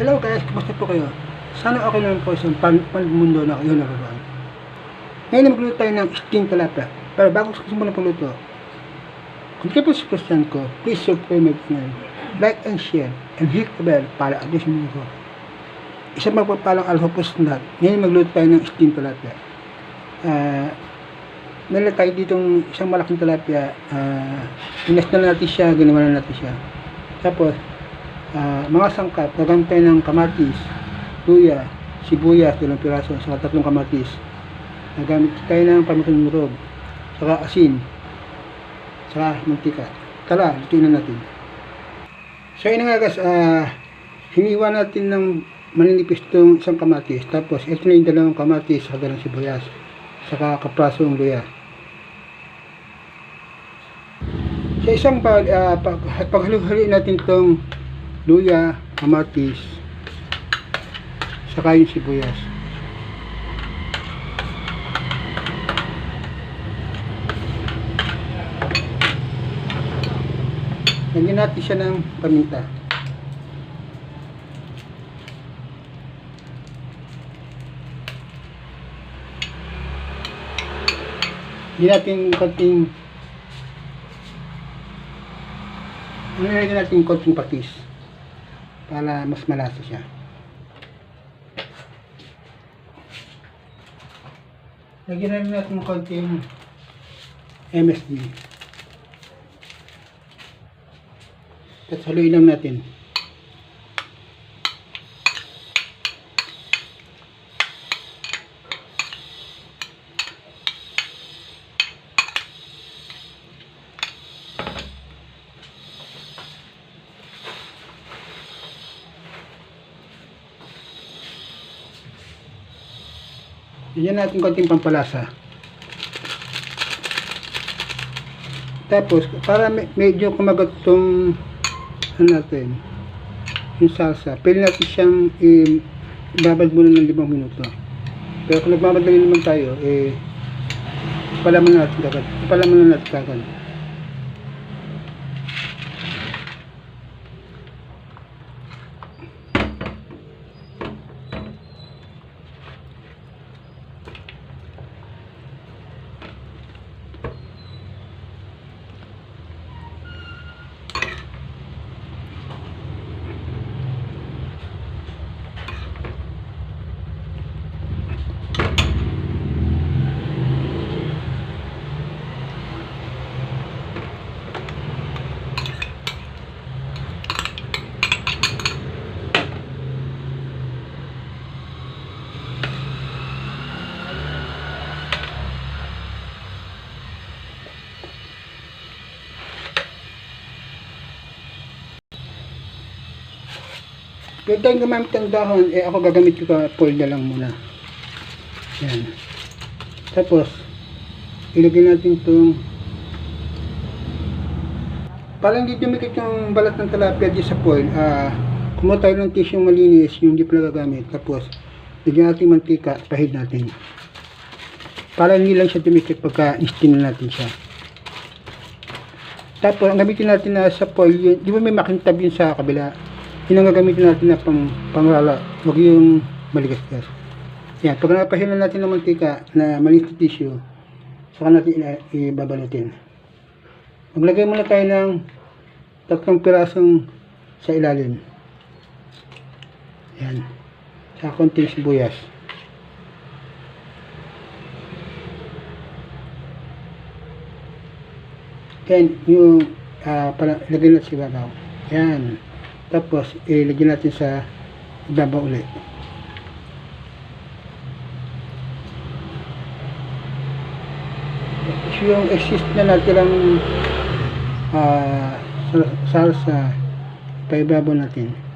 Hello guys, kumusta po kayo? Sana okay naman po sa pan panmundo na kayo naroon. Ngayon magluto tayo ng steamed tilapia. Pero bago sa simulan pagluto, kung kayo po si Christian ko, please subscribe my channel, like and share, and hit the bell para update mo ko. Isang magpapalang alho po sa lahat. Ngayon magluto tayo ng steamed tilapia. Ah, meron tayo ditong isang malaking tilapia. Uh, inas na natin siya, ginawa na natin siya. Tapos, Ah, mga sangkap, gagamit tayo ng kamatis, luya, sibuyas, dalawang piraso, saka tatlong kamatis. Nagamit tayo ng pamitin murog, saka asin, saka mantika. Tara, lutuin na natin. So yun nga guys, ah, hiniwa natin ng maninipis itong isang kamatis. Tapos ito na yung dalawang kamatis, saka dalawang sibuyas, saka kaprasong luya. Sa isang pag, uh, pag, paghalo-halo natin itong luya, kamatis, saka yung sibuyas. Lagyan natin siya ng paminta. Lagyan natin konting Nilagyan natin konting patis para mas malasa siya. Lagyan na rin natin konting MSG. Tapos haluin lang natin. Lagyan natin konting pampalasa. Tapos, para me- medyo kumagat itong ano natin, yung salsa, pwede natin siyang eh, ibabad muna ng limang minuto. Pero kung nagmamadali naman tayo, eh, palaman natin kagad. Palaman natin kagad. Pwede tayong gumamit ng dahon, eh ako gagamit ko pa foil na lang muna. Yan. Tapos, ilagay natin itong para hindi dumikit yung balat ng tilapia di sa foil, ah, kumuha tayo ng tissue malinis, yung hindi pa nagagamit. Tapos, lagyan natin mantika, pahid natin. Para hindi lang siya dumikit pagka na natin siya. Tapos, ang gamitin natin na sa foil, yun, di ba may makintab yun sa kabila? Yun ang gagamitin natin na pang, panglala. Huwag yung maligas-gas. Yan, pag napahilan natin ng mantika na malinis na tissue, saka natin ibabalutin. Maglagay muna tayo ng tatlong pirasong sa ilalim. Yan. Sa konting sibuyas. Then, yung uh, para ilagay natin sa ibabaw. Yan. Tapos, ilagay natin sa ibabaw ulit. Tapos yung exist na natirang uh, salsa, paibabaw natin.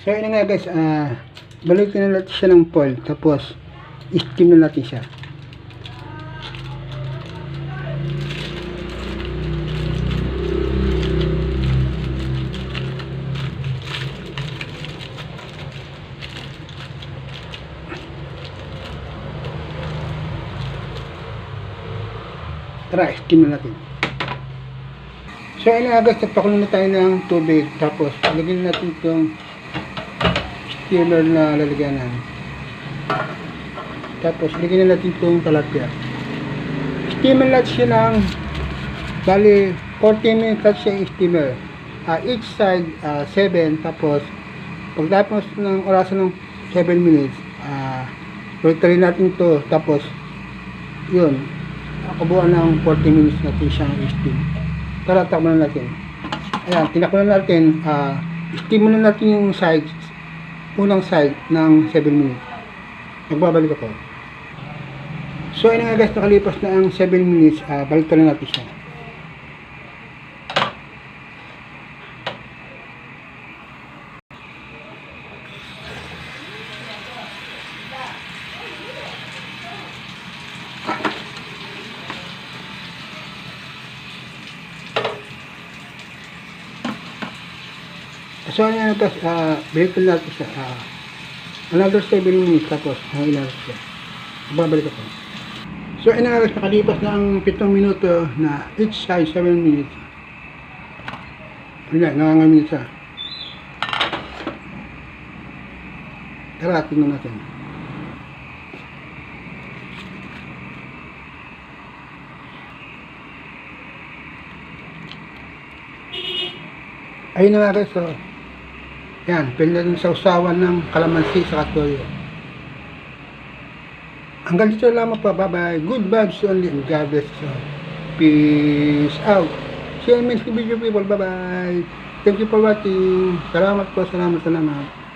So, yun nga guys, ah, uh, balikin na natin siya ng foil, tapos, steam na natin siya. Tara, steam na natin. So, ilang agas, tapakulo na tayo ng tubig. Tapos, lagyan natin itong steamer na lalagyanan. Tapos, lagyan na natin itong talapia. Steamer natin siya ng bali 40 minutes natin siya steamer. Ah, each side, 7. tapos, pagtapos ng orasan ng 7 minutes, ah, uh, natin to Tapos, yun, kabuuan ng 40 minutes natin siyang steam. Tara, takbo na natin. Ayan, tinakbo na natin, ah, steam muna natin yung sides, unang side ng 7 minutes. Magbabalik ako. So, ayun nga guys, nakalipas na ang 7 minutes, ah, balik na natin siya. So, na tapos, ah, balik na natin siya. ah, another 7 minutes tapos, ang ilan siya. Babalik ako. So, guys, nakalipas na ang 7 minuto na each side 7 minutes. Ayan, nangangamin siya. Tara, tingnan natin. Ayun na nga guys, so, yan, pwede na sa usawan ng kalamansi sa katoyo. Hanggang dito lamang pa, bye-bye. Good vibes only and God bless you. Peace out. See you in the next video people, bye-bye. Thank you for watching. Salamat po, salamat, salamat.